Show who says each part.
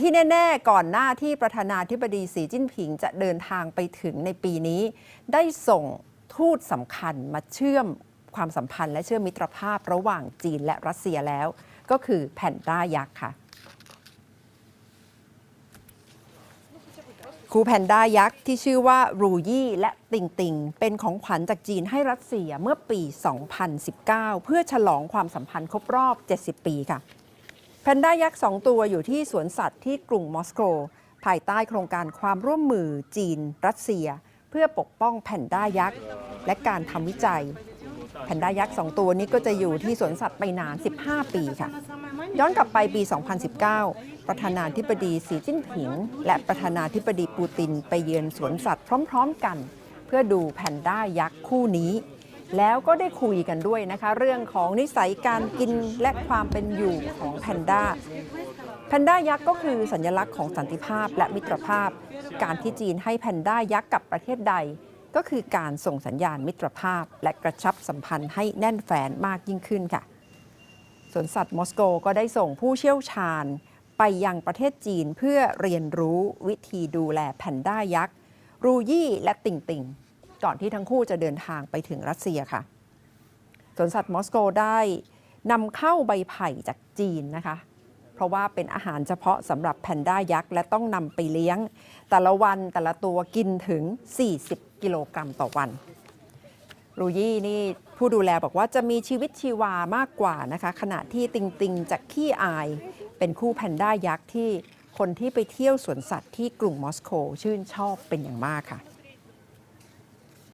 Speaker 1: ที่แน่ ๆ ก่อนหน้าที่ประธานาธิบดีสีจิ้นผิงจะเดินทางไปถึงในปีนี้ ได้ส่งทูตสำคัญมาเชื่อมความสัมพันธ์และเชื่อมมิตรภาพระหว่างจีนและรัสเซียแล้ว ก็คือแผ่นด้ายักษ์ค่ะครูแพนด้ายักษ์ที่ชื่อว่ารูยี่และติงติง เป็นของขวัญจากจีนให้รัสเซียเมื่อปี 2019 เพื่อฉลองความสัมพันธ์ครบรอบ 70 ปีค่ะ แพนด้ายักษ์สองตัวอยู่ที่สวนสัตว์ที่กรุงมอสโก ภายใต้โครงการความร่วมมือจีน รัสเซีย เพื่อปกป้องแพนด้ายักษ์ และการทำวิจัย แพนด้ายักษ์สองตัวนี้ก็จะอยู่ที่สวนสัตว์ไปนาน 15 ปีค่ะ ย้อนกลับไปปี 2019 ประธานาธิบดีสีจิ้นผิง และประธานาธิบดีปูตินไปเยือนสวนสัตว์พร้อม ๆ กัน เพื่อดูแพนด้ายักษ์คู่นี้ แล้วก็ได้คุยกันด้วยนะคะ เรื่องของนิสัยการกินและความเป็นอยู่ของแพนด้าแพนด้ายักษ์ก็คือสัญลักษณ์ของสันติภาพและมิตรภาพ การที่จีนให้แพนด้ายักษ์กับประเทศใด ก็คือการส่งสัญญาณมิตรภาพ และกระชับสัมพันธ์ให้แน่นแฟนมากยิ่งขึ้นค่ะสวนสัตว์มอสโกก็ได้ส่งผู้เชี่ยวชาญ ไปยังประเทศจีนเพื่อเรียนรู้วิธีดูแลแพนด้ายักษ์รูยี่และติงติง ก่อนที่ทั้งคู่จะเดินทางไปถึงรัสเซียค่ะสวนสัตว์มอสโกได้นำเข้าใบไผ่จากจีนนะคะ เพราะว่าเป็นอาหารเฉพาะสำหรับแพนด้ายักษ์ และต้องนำไปเลี้ยง แต่ละวันแต่ละตัวกินถึง 40 กิโลกรัมต่อวัน รูยี่นี่ผู้ดูแลบอกว่าจะมีชีวิตชีวามากกว่านะคะ ขณะที่ติงติงจากขี้อาย เป็นคู่แพนด้ายักษ์ที่คนที่ไปเที่ยวสวนสัตว์ที่กรุงมอสโกชื่นชอบเป็นอย่างมากค่ะ